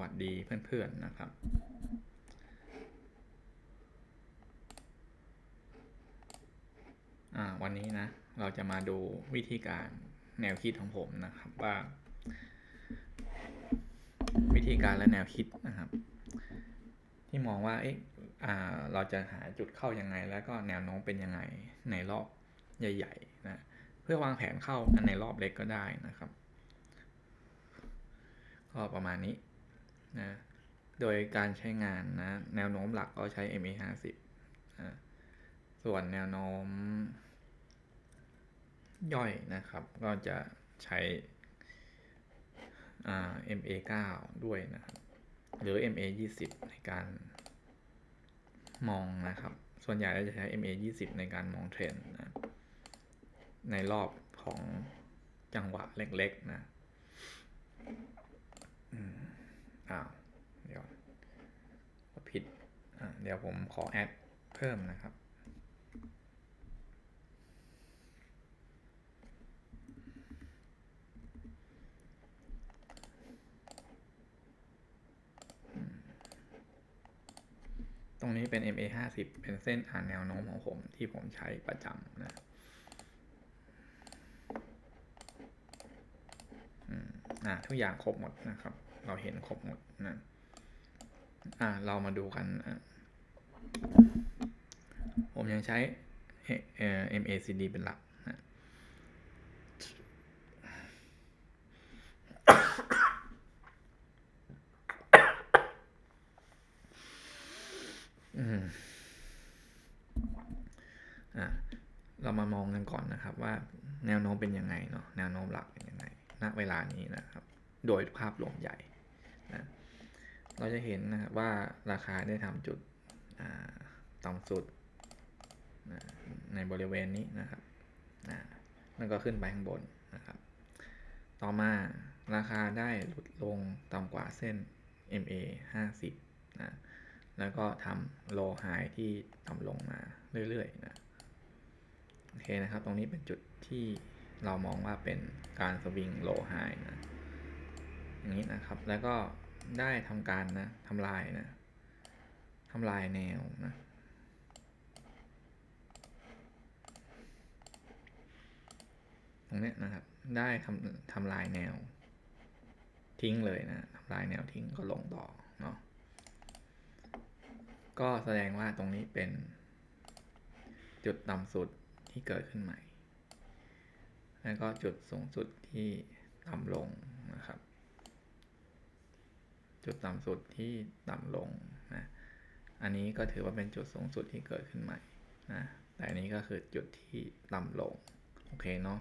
วัสดีเพื่อนๆนะครับอ่าวันนี้นะเราจะมาดูวิธีการแนวคิดของผมนะครับว่า วิธีการและแนวคิดนะครับ ที่มองว่าเอ๊ะอ่าเราจะหาจุดเข้ายังไง แล้วก็แนวโน้มเป็นยังไงในรอบใหญ่ๆนะเพื่อวางแผนเข้าในรอบเล็กก็ได้นะครับ ก็ประมาณนี้ นะโดยการใช้งานนะแนวโน้มหลักก็ใช้ MA 50นะส่วนแนวโน้มย่อยนะครับ ก็จะใช้ MA 9ด้วยนะครับหรือ MA 20ในการมองนะครับ ส่วนใหญ่เราจะใช้ MA 20ในการมองเทรนด์นะในรอบของจังหวะเล็กๆนะ อ้าวเดี๋ยวผิดเดี๋ยวผมขอแอดเพิ่มนะครับตรงนี้เป็น MA 50เป็นเส้นอ่านแนวโน้มของผมที่ผมใช้ประจำนะอ่าทุกอย่างครบหมดนะครับ เราเห็นครบหมดนะอ่าเรามาดูกันอะผมยังใช้ MACD เป็นหลักนะเรามามองกันก่อนนะครับว่าแนวโน้มเป็นยังไงเนาะแนวโน้มหลักเป็นยังไงณเวลานี้นะครับ โดยภาพรวมใหญ่ นะเราจะเห็นนะครับว่าราคาได้ทำจุดต่ำสุดนะในบริเวณนี้นะครับนะแล้วก็ขึ้นไปข้างบนนะครับ ต่อมาราคาได้หลุดลงต่ำกว่าเส้น MA 50นะแล้วก็ทำโลไฮที่ต่ำลงมาเรื่อยๆนะโอเคนะครับ ตรงนี้เป็นจุดที่เรามองว่าเป็นการสวิงโลไฮนะ อย่างนี้นะครับ แล้วก็ได้ทำการนะทำลายนะทำลายแนวนะตรงนี้นะครับ ได้ทำทำลายแนว ทิ้งเลยนะทำลายแนวทิ้งก็ลงต่อเนาะก็แสดงว่าตรงนี้เป็น จุดต่ำสุดที่เกิดขึ้นใหม่ แล้วก็จุดสูงสุดที่ต่ำลงนะครับ จุดต่ำสุดที่ต่ำลงนะอันนี้ก็ถือว่าเป็นจุดสูงสุดที่เกิดขึ้นใหม่นะแต่อันนี้ก็คือจุดที่ต่ำลงโอเคเนาะ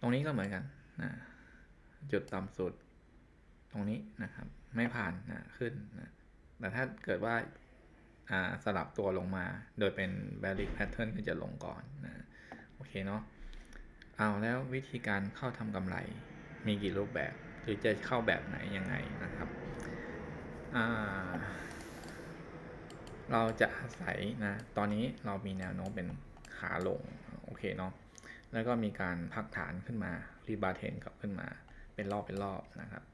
ตรงนี้ก็เหมือนกันนะจุดต่ำสุดตรงนี้นะครับ ไม่ผ่านนะขึ้นนะแต่ถ้าเกิดว่าสลับตัวลงมา โดยเป็น valid pattern ก็จะลงก่อนนะโอเคเนาะเอาแล้ววิธีการเข้าทำกำไรมีกี่รูปแบบ หรือจะเข้าแบบไหนยังไงนะครับเราจะอาศัยนะ ตอนนี้เรามีแนวโน้มเป็นขาลงโอเคเนาะ แล้วก็มีการพักฐานขึ้นมา รีบาเทนกลับขึ้นมา เป็นรอบเป็นรอบนะครับ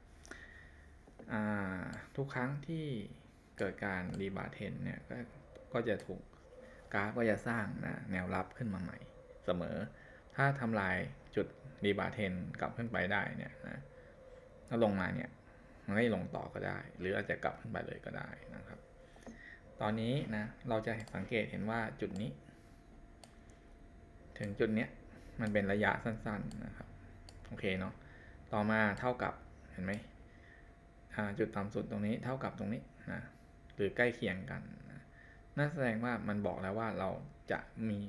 ทุกครั้งที่เกิดการรีบาเทนเนี่ยกก็จะถูกกราฟก็จะสร้างนะแนวรับขึ้นมาใหม่เสมอ ถ้าทำลายจุดรีบาเทนกลับขึ้นไปได้เนี่ยนะ ถ้าลงมาเนี่ยมันไม่ลงต่อก็ได้ หรืออาจจะกลับขึ้นไปเลยก็ได้นะครับ ตอนนี้นะเราจะสังเกตเห็นว่าจุดนี้ ถึงจุดเนี้ยมันเป็นระยะสั้นๆนะครับโอเคเนาะต่อมาเท่ากับเห็นไหมจุดต่ำสุดตรงนี้เท่ากับตรงนี้นะหรือใกล้เคียงกันนะนั่นแสดงว่ามันบอกแล้วว่าเราจะมี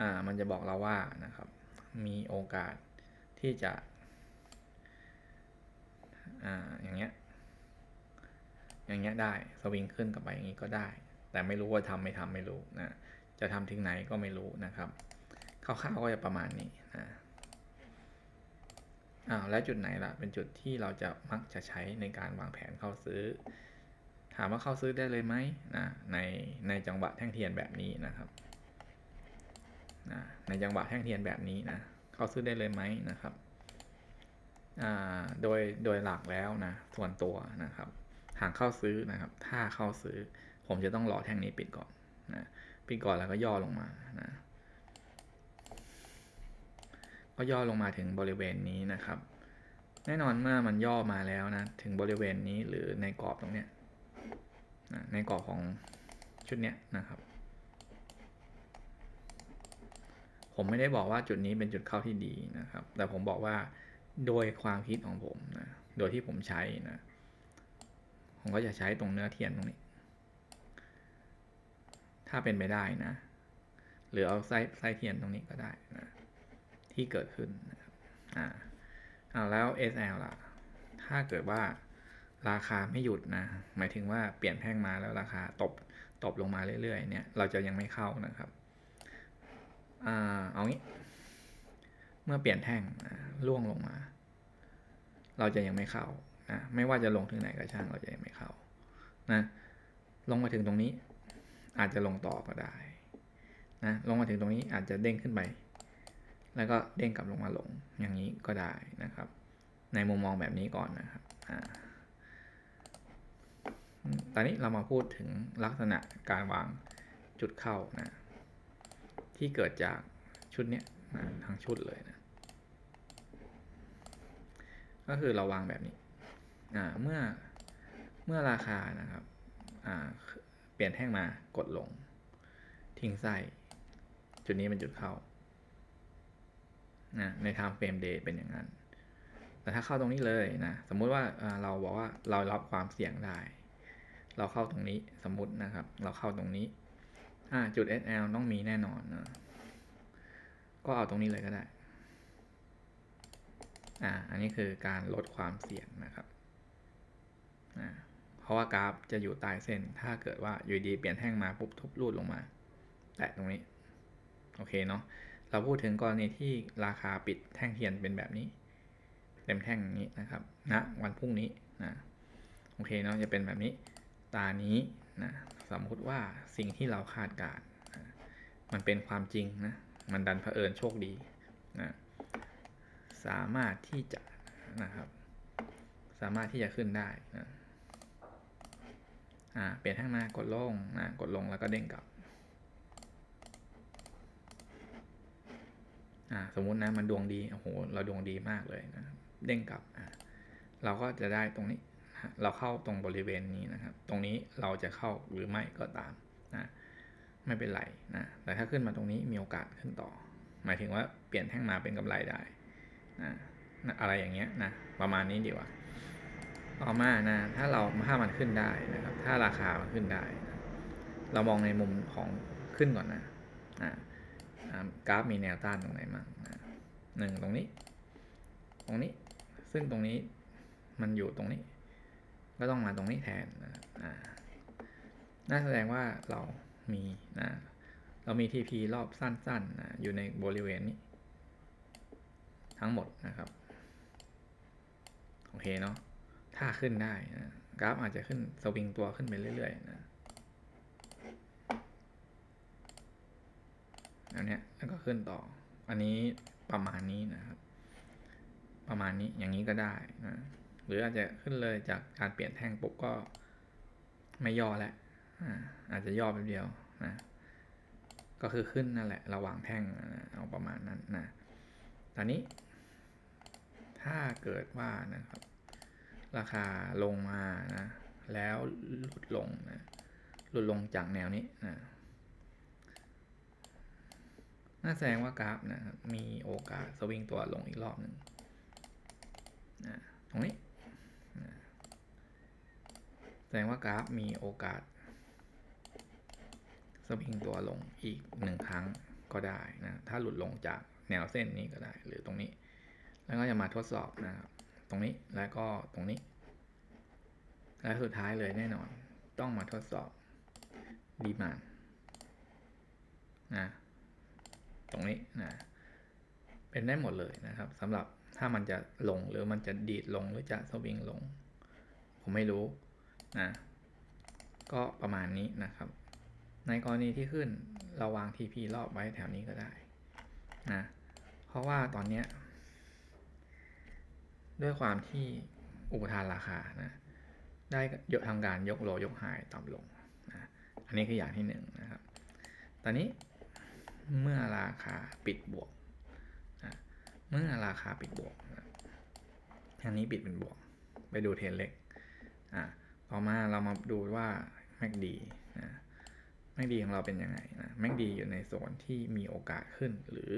อ่ามันจะบอกเราว่านะครับ มีโอกาสที่จะ อ่าอย่างเงี้ยอย่างเงี้ยได้สวิงขึ้นกลับไปอย่างนี้ก็ได้ แต่ไม่รู้ว่าทำไม่ทำไม่รู้นะจะทำถึงไหนก็ไม่รู้นะครับคร่าวๆก็จะประมาณนี้นะอ้าวแล้วจุดไหนล่ะเป็นจุดที่เราจะมักจะใช้ในการวางแผนเข้าซื้อ ถามว่าเข้าซื้อได้เลยไหมนะในในจังหวะแท่งเทียนแบบนี้นะครับนะในจังหวะแท่งเทียนแบบนี้นะเข้าซื้อได้เลยไหมนะครับ โดยโดยหลักแล้วนะส่วนตัวนะครับ หากเข้าซื้อนะครับ ถ้าเข้าซื้อ ผมจะต้องรอแท่งนี้ปิดก่อนนะปิดก่อนแล้วก็ย่อลงมานะก็ย่อลงมาถึงบริเวณนี้นะครับ แน่นอนเมื่อมันย่อมาแล้วนะถึงบริเวณนี้หรือในกรอบตรงเนี้ยนะในกรอบของชุดเนี้ยนะครับ ผมไม่ได้บอกว่าจุดนี้เป็นจุดเข้าที่ดีนะครับ แต่ผมบอกว่า โดยความคิดของผมนะ โดยที่ผมใช้นะ ผมก็จะใช้ตรงเนื้อเทียนตรงนี้ ถ้าเป็นไปได้นะ หรือเอาไส้ไส้เทียนตรงนี้ก็ได้นะ ที่เกิดขึ้นนะครับอ่าเอาแล้ว SL ล่ะ ถ้าเกิดว่าราคาไม่หยุดนะ หมายถึงว่าเปลี่ยนแท่งมาแล้วราคาตบตบลงมาเรื่อยๆเนี่ย เราจะยังไม่เข้านะครับอ่าเอางี้ เมื่อเปลี่ยนแท่งนะล่วงลงมา เราจะยังไม่เข้านะไม่ว่าจะลงถึงไหนก็ช่างเราจะยังไม่เข้านะลงมาถึงตรงนี้ อาจจะลงต่อก็ได้นะลงมาถึงตรงนี้อาจจะเด้งขึ้นไป แล้วก็เด้งกลับลงมาลงอย่างนี้ก็ได้นะครับ ในมุมมองแบบนี้ก่อนนะครับอ่าตอนนี้เรามาพูดถึงลักษณะการวางจุดเข้านะที่เกิดจากชุดนี้นะทั้งชุดเลยนะ ก็คือเราวางแบบนี้อ่าเมื่อเมื่อราคานะครับอ่าเปลี่ยนแท่งมากดลง ทิ้งไส้จุดนี้เป็นจุดเข้านะใน time frame day เป็นอย่างนั้น แต่ถ้าเข้าตรงนี้เลยนะ สมมุติว่าเราบอกว่าเรารับความเสี่ยงได้ เราเข้าตรงนี้สมมุตินะครับ เราเข้าตรงนี้อ่าจุด SL ต้องมีแน่นอนนะก็เอาตรงนี้เลยก็ได้ อ่าอันนี้คือการลดความเสี่ยงนะครับอ่าเพราะว่ากราฟจะอยู่ใต้เส้น ถ้าเกิดว่าอยู่ดีเปลี่ยนแท่งมาปุ๊บทุบรูดลงมา แตะตรงนี้ โอเคเนาะเราพูดถึงกรณีที่ราคาปิดแท่งเทียนเป็นแบบนี้ เต็มแท่งนี้นะครับณนะวันพรุ่งนี้นะโอเคเนาะจะเป็นแบบนี้ ตานี้นะสมมุติว่าสิ่งที่เราคาดการนะมันเป็นความจริงนะ มันดันเผอิญโชคดีนะ สามารถที่จะนะครับ สามารถที่จะขึ้นได้นะอ่าเปลี่ยนแท่งมากดลงนะกดลงแล้วก็เด้งกลับอ่าสมมุตินะมันดวงดีโอ้โหเราดวงดีมากเลยนะเด้งกลับอ่าเราก็จะได้ตรงนี้ เราเข้าตรงบริเวณนี้นะครับ ตรงนี้เราจะเข้าหรือไม่ก็ตามนะไม่เป็นไรนะแต่ถ้าขึ้นมาตรงนี้มีโอกาสขึ้นต่อ หมายถึงว่าเปลี่ยนแท่งมาเป็นกำไรได้ นะอะไรอย่างเงี้ยนะประมาณนี้ดีกว่าต่อมานะถ้าเราถ้ามันขึ้นได้นะครับ ถ้าราคามันขึ้นได้นะเรามองในมุมของขึ้นก่อนนะนะกราฟมีแนวต้านตรงไหนบ้างนะหนึ่งตรงนี้ ตรงนี้ ซึ่งตรงนี้มันอยู่ตรงนี้ ก็ต้องมาตรงนี้แทนนะอ่าน่าแสดงว่าเรามีนะเรามี TP รอบสั้นๆนะอยู่ในบริเวณนี้ ทั้งหมดนะครับ โอเคเนาะถ้าขึ้นได้นะกราฟอาจจะขึ้นสวิงตัวขึ้นไปเรื่อยๆนะอันเนี้ยแล้วก็ขึ้นต่อ อันนี้ประมาณนี้นะครับ ประมาณนี้อย่างนี้ก็ได้นะหรืออาจจะขึ้นเลยจากการเปลี่ยนแท่งปุ๊บก็ไม่ย่อแล้วอาจจะย่อไปเดียวนะก็คือขึ้นนั่นแหละระหว่างแท่งนะเอาประมาณนั้นนะตอนนี้ ถ้าเกิดว่านะครับ ราคาลงมานะแล้วหลุดลงนะหลุดลงจากแนวนี้นะน่าแสดงว่ากราฟนะครับมีโอกาสสวิงตัวลงอีกรอบหนึ่งนะตรงนี้นะแสดงว่ากราฟมีโอกาสสวิงตัวลงอีกหนึ่งครั้งก็ได้นะถ้าหลุดลงจากแนวเส้นนี้ก็ได้หรือตรงนี้ แล้วก็จะมาทดสอบนะครับ ตรงนี้แล้วก็ตรงนี้ และสุดท้ายเลยแน่นอน ต้องมาทดสอบดีมานนะตรงนี้นะเป็นได้หมดเลยนะครับสำหรับถ้ามันจะลงหรือมันจะดีดลงหรือจะสวิงลง ผมไม่รู้นะก็ประมาณนี้นะครับ ในกรณีที่ขึ้นเราวาง TP รอบไว้แถวนี้ก็ได้นะเพราะว่าตอนเนี้ย ด้วยความที่อุปทานราคานะได้ยกทำการยกโลยกไฮต่ำลงนะอันนี้คืออย่างที่หนึ่งนะครับ ตอนนี้เมื่อราคาปิดบวกนะเมื่อราคาปิดบวกนะทางนี้ปิดเป็นบวก ไปดูเทนเล็กอะต่อมาเรามาดูว่า MACD นะ MACD ของเราเป็นยังไงนะ MACD อยู่ในโซนที่มีโอกาสขึ้นหรือ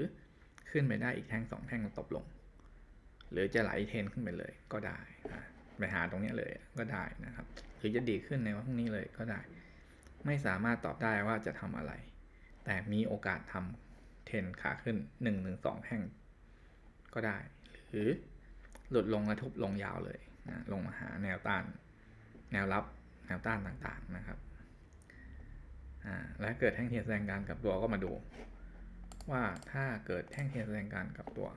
ขึ้นไปได้อีกแท่งสองแท่งตบลง หรือจะไหลเทนขึ้นไปเลยก็ได้นะไปหาตรงนี้เลยก็ได้นะครับ หรือจะดีขึ้นในวันพรุ่งนี้เลยก็ได้ ไม่สามารถตอบได้ว่าจะทำอะไร แต่มีโอกาสทำเทนขาขึ้น1นถึงสแท่งก็ได้ หรือหลุดลงและทุบลงยาวเลยนะลงมาหาแนวต้าน แนวรับแนวต้านต่างๆนะครับอ่าและเกิดแท่งเทียนแสดงการกับตัวก็มาดู ว่าถ้าเกิดแท่งเทียนแสดงการกับตัว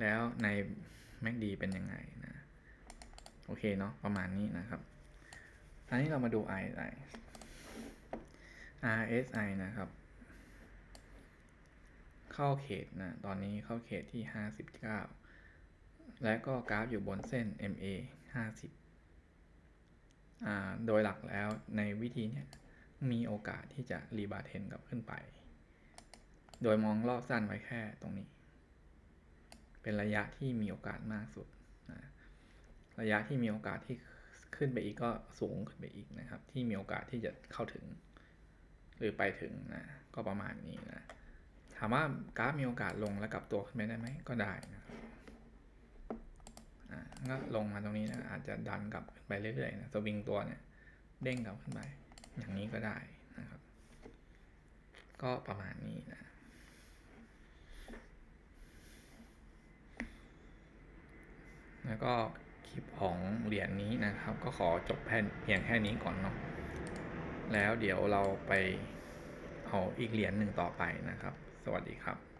แล้วใน MACD เป็นยังไงนะ โอเคเนาะประมาณนี้นะครับ อันนี้เรามาดู RSI RSI นะครับ เข้าเขตนะ ตอนนี้เข้าเขตที่ 59 และก็กราฟอยู่บนเส้น MA 50อ่าโดยหลักแล้วในวิธีเนี้ยมีโอกาสที่จะรีบาเทนกลับขึ้นไป โดยมองรอบสั้นไว้แค่ตรงนี้ เป็นระยะที่มีโอกาสมากสุดนะระยะที่มีโอกาสที่ขึ้นไปอีกก็สูงขึ้นไปอีกนะครับ ที่มีโอกาสที่จะเข้าถึง หรือไปถึงนะก็ประมาณนี้นะถามว่ากราฟมีโอกาสลงแล้วกลับตัวขึ้นไปได้ไหมก็ได้นะครับก็ลงมาตรงนี้นะอาจจะดันกลับขึ้นไปเรื่อยๆนะสวิงตัวเนี่ยเด้งกลับขึ้นไปอย่างนี้ก็ได้นะครับ ก็ประมาณนี้นะ แล้วก็คลิปของเหรียญนี้นะครับ ก็ขอจบแค่เพียงแค่นี้ก่อนเนาะแล้วเดี๋ยวเราไปเอาอีกเหรียญหนึ่งต่อไปนะครับ สวัสดีครับ